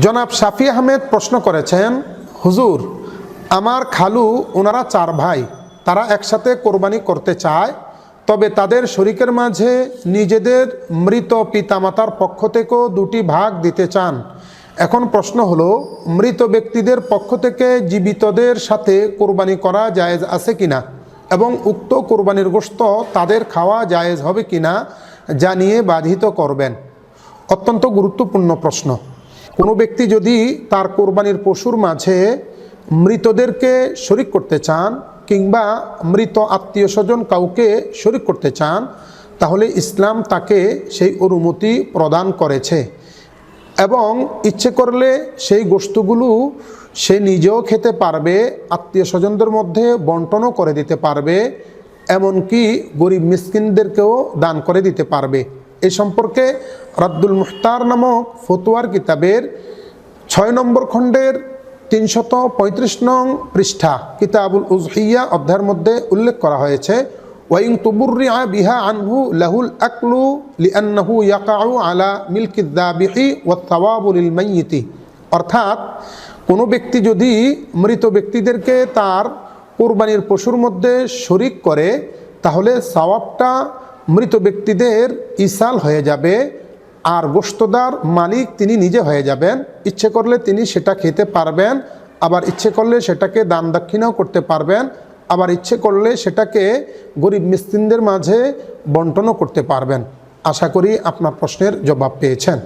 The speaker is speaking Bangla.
জনাব শাফি আহমেদ প্রশ্ন করেছেন, হুজুর, আমার খালু ওনারা চার ভাই, তারা একসাথে কোরবানি করতে চায়, তবে তাদের শরিকের মাঝে নিজেদের মৃত পিতামাতার পক্ষ থেকেও দুটি ভাগ দিতে চান। এখন প্রশ্ন হলো, মৃত ব্যক্তিদের পক্ষ থেকে জীবিতদের সাথে কোরবানি করা জায়েজ আছে কিনা? এবং উক্ত কোরবানির গোশত তাদের খাওয়া জায়েজ হবে কিনা, জানিয়ে বাধিত করবেন। অত্যন্ত গুরুত্বপূর্ণ প্রশ্ন। কোনো ব্যক্তি যদি তার কোরবানির পশুর মাঝে মৃতদেরকে শরিক করতে চান কিংবা মৃত আত্মীয় স্বজন কাউকে শরিক করতে চান, তাহলে ইসলাম তাকে সেই অনুমতি প্রদান করেছে। এবং ইচ্ছে করলে সেই গোস্তগুলো সে নিজেও খেতে পারবে, আত্মীয় স্বজনদের মধ্যে বন্টনও করে দিতে পারবে, এমনকি গরিব মিসকিনদেরকেও দান করে দিতে পারবে। এ সম্পর্কে রাদ্দুল মুখতার নামক ফতুয়ার কিতাবের ছয় নম্বর খণ্ডের তিনশত পঁয়ত্রিশ নং পৃষ্ঠা কিতাবুল উজহিয়া অধ্যায়ের মধ্যে উল্লেখ করা হয়েছে, ওয়াইং তুবুরিয়া বিহা আনহু লাহুল আকলু লিআন্নাহু ইয়াকাউ আলা মিল্কিদ্দাবিহি ওয়াত্তাওয়াবুলিল মাইয়িতি। অর্থাৎ, কোনো ব্যক্তি যদি মৃত ব্যক্তিদেরকে তার কোরবানির পশুর মধ্যে শরিক করে, তাহলে সওয়াবটা মৃত ব্যক্তিদের ইসাল হয়ে যাবে। আর গোস্তদার মালিক তিনি নিজে হয়ে যাবেন। ইচ্ছে করলে তিনি সেটা খেতে পারবেন, আবার ইচ্ছে করলে সেটাকে দান দক্ষিণাও করতে পারবেন, আবার ইচ্ছে করলে সেটাকে গরিব মিস্তিনদের মাঝে বন্টনও করতে পারবেন। আশা করি আপনার প্রশ্নের জবাব পেয়েছেন।